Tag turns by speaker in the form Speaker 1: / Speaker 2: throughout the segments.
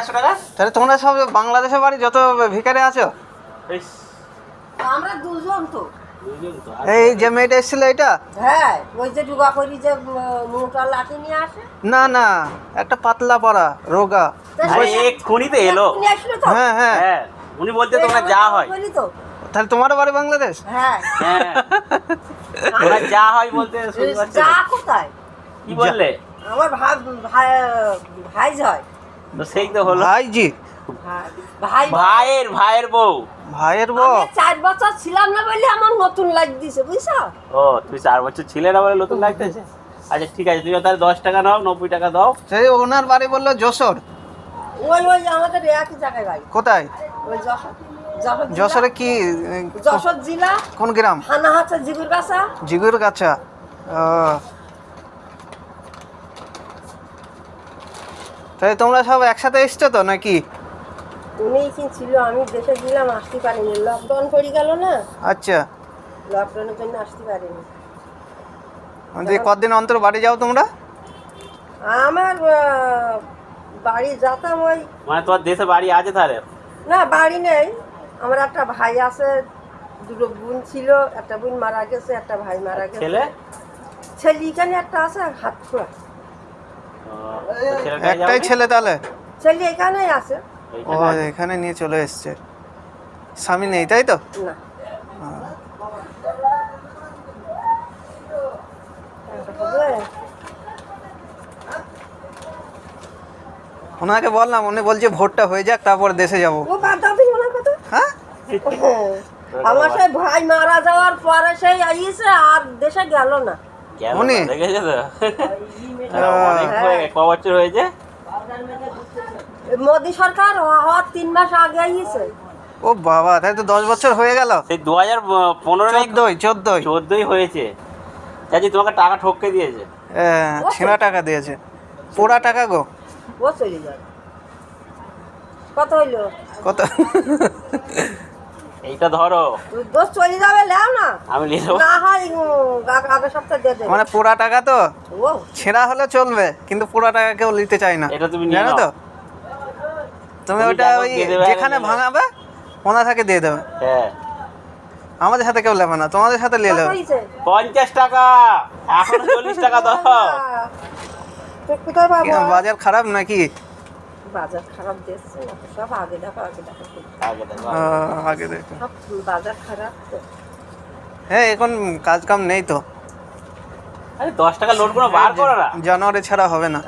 Speaker 1: একশো টাকা?
Speaker 2: তাহলে তোমরা সব বাংলাদেশের বাড়ি যত ভিখারি আছো?
Speaker 3: আমরা দুজন তো।
Speaker 2: এই যে মেয়েটা এসেছিল এটা
Speaker 3: হ্যাঁ ওই যে ডুগা করি যে মোটা লাঠি নিয়ে আসে।
Speaker 2: না না একটা পাতলা পড়া রোগা।
Speaker 1: আরে তো এলো।
Speaker 2: হ্যাঁ হ্যাঁ।
Speaker 1: হ্যাঁ উনি বলতে তোমরা যা হয়।
Speaker 2: তাহলে তোমারও বাড়ি বাংলাদেশ?
Speaker 3: হ্যাঁ।
Speaker 1: হ্যাঁ। যা হয় বলতে
Speaker 3: যা কোথায়?
Speaker 1: কি বললে?
Speaker 3: আমার ভাই ভাই হয়
Speaker 1: সেই তো হলো।
Speaker 2: ভাইজি।
Speaker 3: ভাই ভাই
Speaker 1: ভাইয়ের ভাইয়ের বউ।
Speaker 2: ভাইয়ের বউ?
Speaker 3: আমি চার বছর ছিলাম না বলে আমার নতুন লাইট দিছে বুঝছ?
Speaker 1: ও তুই চার বছর ছিলে না বলে নতুন লাগতেছে আচ্ছা ঠিক আছে তুমি তাহলে দশ টাকা নাও নব্বই টাকা দাও।
Speaker 2: সেই ওনার বাড়ি বলল যশোর।
Speaker 3: ওই ওই আমাদের একই জায়গায় বাড়ি।
Speaker 2: কোথায়?
Speaker 3: ওই যশোর যশোর
Speaker 2: কি
Speaker 3: যশোর জেলা।
Speaker 2: কোন গ্রাম?
Speaker 3: থানা হচ্ছে জিগুর গাছা
Speaker 2: জিগুর গাছা তাই তোমরা সব একসাথে এসছো তো নাকি?
Speaker 3: উনি ছিল? আমি দেশে গেলাম আসতে পারিনি। লকডাউন পড়ে গেল না?
Speaker 2: আচ্ছা।
Speaker 3: লকডাউনের জন্য আসতে পারিনি।
Speaker 2: কদিন অন্তর বাড়ি যাও তোমরা?
Speaker 3: আমার বাড়ি যেতাম ওই
Speaker 1: মানে তোমার দেশে বাড়ি আছে তাহলে?
Speaker 3: না বাড়ি নেই। আমার একটা ভাই আছে দুটো বোন ছিল। একটা বোন মারা গেছে একটা ভাই মারা গেছে।
Speaker 1: ছেলে?
Speaker 3: ছেলে এখানে একটা আছে হাত
Speaker 1: ছেলেটাই
Speaker 2: একটাই ছেলে তাহলে?
Speaker 3: ছেলে এখানেই আছে।
Speaker 2: ও এখানে নিয়ে চলে এসছে। স্বামী নেই তাই তো?
Speaker 3: না।
Speaker 2: ওনাকে বললাম উনি বলছে ভোটটা হয়ে যাক তারপর দেশে যাব।
Speaker 3: কথা।
Speaker 2: হ্যাঁ।
Speaker 3: আমার সেই ভাই মারা যাওয়ার পরে সেই আইসে আর দেশে গেল না।
Speaker 1: গেল দেখেছ তো?
Speaker 2: আহ,
Speaker 1: অনেক ক বছর হয়েছে?
Speaker 3: মোদি সরকার হওয়ার তিন মাস আগে
Speaker 2: ও বাবা তাই তো দশ বছর হয়ে গেল।
Speaker 1: সেই দু হাজার পনেরো
Speaker 2: চোদ্দই চোদ্দই।
Speaker 1: চোদ্দই হয়েছে। চাচি তোমাকে টাকা ঠককে দিয়েছে।
Speaker 2: হ্যাঁ, ছেঁড়া টাকা দিয়েছে। পোড়া টাকা গো।
Speaker 3: ও চলে যাবে কত হইল?
Speaker 2: কত?
Speaker 1: এইটা ধরো।
Speaker 3: তুই দোষ চলে যাবে লেও না।
Speaker 1: আমি নিয়ে যাব
Speaker 3: না হয় আগ- সপ্তাহে দিয়ে দেবে।
Speaker 2: মানে পোড়া টাকা তো?
Speaker 3: ও।
Speaker 2: ছেঁড়া হলে চলবে কিন্তু পোড়া টাকা কেউ নিতে চায় না।
Speaker 1: এটা তুমি
Speaker 2: জানো তো? তুমি ওটা ওই যেখানে ভাঙাবে ওনা থেকে দিয়ে দেবে।
Speaker 1: হ্যাঁ।
Speaker 2: আমাদের সাথে কেউ নেবে না তোমাদের সাথে নিয়ে নেবে।
Speaker 1: পঞ্চাশ টাকা। এখন চল্লিশ টাকা দাও।
Speaker 2: বাজার খারাপ নাকি?
Speaker 3: বাজার খারাপ দেখছে না সব আগে দেখো আগে দেখো
Speaker 1: আগে দেখো,
Speaker 3: সব বাজার খারাপ তো।
Speaker 2: হ্যাঁ এখন কাজ কাম নেই তো।
Speaker 1: আরে দশ টাকা লোড কোনো বার করো না।
Speaker 2: জানুয়ারি ছাড়া হবে না।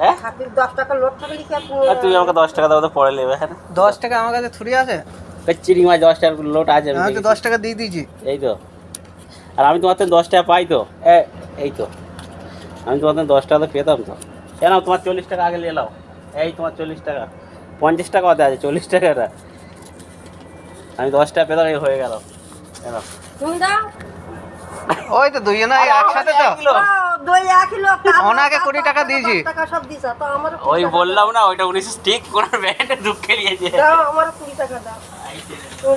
Speaker 1: হ্যাঁ?
Speaker 3: থাকলে দশ টাকা লোড থাকলে কি আপনি
Speaker 1: আমাকে দশ টাকা দাও তো পরে নেবে। হ্যাঁ।
Speaker 2: দশ টাকা আমার কাছে থুরি আছে?
Speaker 1: চিড়ি মাছ দশ টাকার লোড আছে আমি
Speaker 2: আমি তো দশ টাকা দিয়ে দিয়েছি।
Speaker 1: এই তো। আর আমি তোমার থেকে দশ টাকা পাই তো। এ এই তো। আমি তোমার থেকে দশ টাকা তো পেতাম তো। কেন? তোমার চল্লিশ টাকা আগে নিয়ে নাও। এই তোমার চল্লিশ টাকা। পঞ্চাশ টাকা অত আছে চল্লিশ টাকাটা। আমি দশ টাকা পেতাম এই হয়ে গেল।
Speaker 2: ওই তো দুইজনে একসাথে তো।
Speaker 1: এক কিলো।
Speaker 3: ও, দই এক কিলো কালো,
Speaker 2: ওনাকে কুড়ি টাকা দিয়েছি।
Speaker 3: দশ টাকা সব দিছা তো আমার
Speaker 1: ওই বললাম না ওইটা স্টিক ব্যান্ডে ঢুকে নিয়েছে।
Speaker 3: আমার কুড়ি টাকা দাও।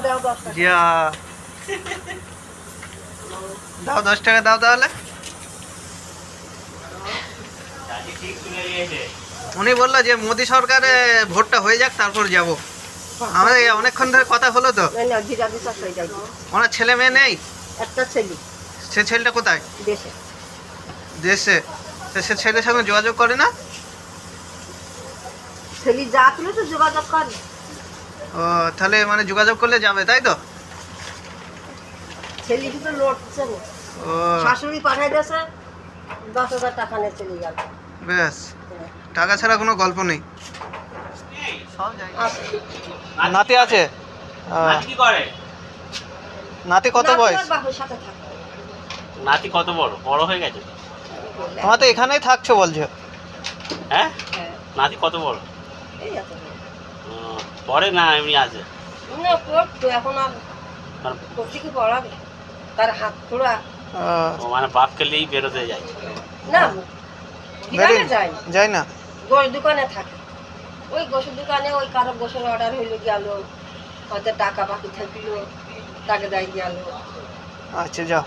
Speaker 3: দাও দশ টাকা।
Speaker 2: দাও দশ টাকা দাও তাহলে। উনি বলল যে মোদি সরকারে ভোটটা হয়ে যাক তারপর যাব। আমাদের অনেকক্ষণ ধরে কথা হলো তো। ওনার ছেলে মেয়ে নেই?
Speaker 3: একটা ছেলে।
Speaker 2: সে ছেলেটা কোথায়?
Speaker 3: দেশে।
Speaker 2: দেশে। সে ছেলের সঙ্গে যোগাযোগ করে না?
Speaker 3: ছেলে যা তো যোগাযোগ করে।
Speaker 2: ও তাহলে মানে যোগাযোগ করলে যাবে তাই তো?
Speaker 3: ছেলে কিন্তু লড়ছে শাশুড়ি পাঠাই দিয়েছে দশ হাজার টাকা নিয়ে চলে গেল।
Speaker 2: বেশ টাকা ছাড়া কোনো গল্প নেই। নাতি আছে?
Speaker 1: নাতি করে?
Speaker 2: নাতি কত বয়স?
Speaker 1: নাতি কত বড়? বড় হয়ে গেছে?
Speaker 2: তোমার তো এখানেই থাকছো বলছো।
Speaker 1: হ্যাঁ?
Speaker 3: হ্যাঁ,
Speaker 1: নাতি কত বড়?
Speaker 3: এই এত বড়।
Speaker 1: পরে না এমনি আছে
Speaker 3: তার হাত খোড়া
Speaker 1: মানে বাপকে নিয়েই বেরোতে যায়।
Speaker 3: না যায়।
Speaker 2: যাই না?
Speaker 3: গোশ দোকানে থাকে। ওই গোশের দোকানে ওই কারও গোশের অর্ডার হইল গেল হয়তো টাকা বাকি থাকল, তাকে দেয় গেল
Speaker 2: আচ্ছা যাও।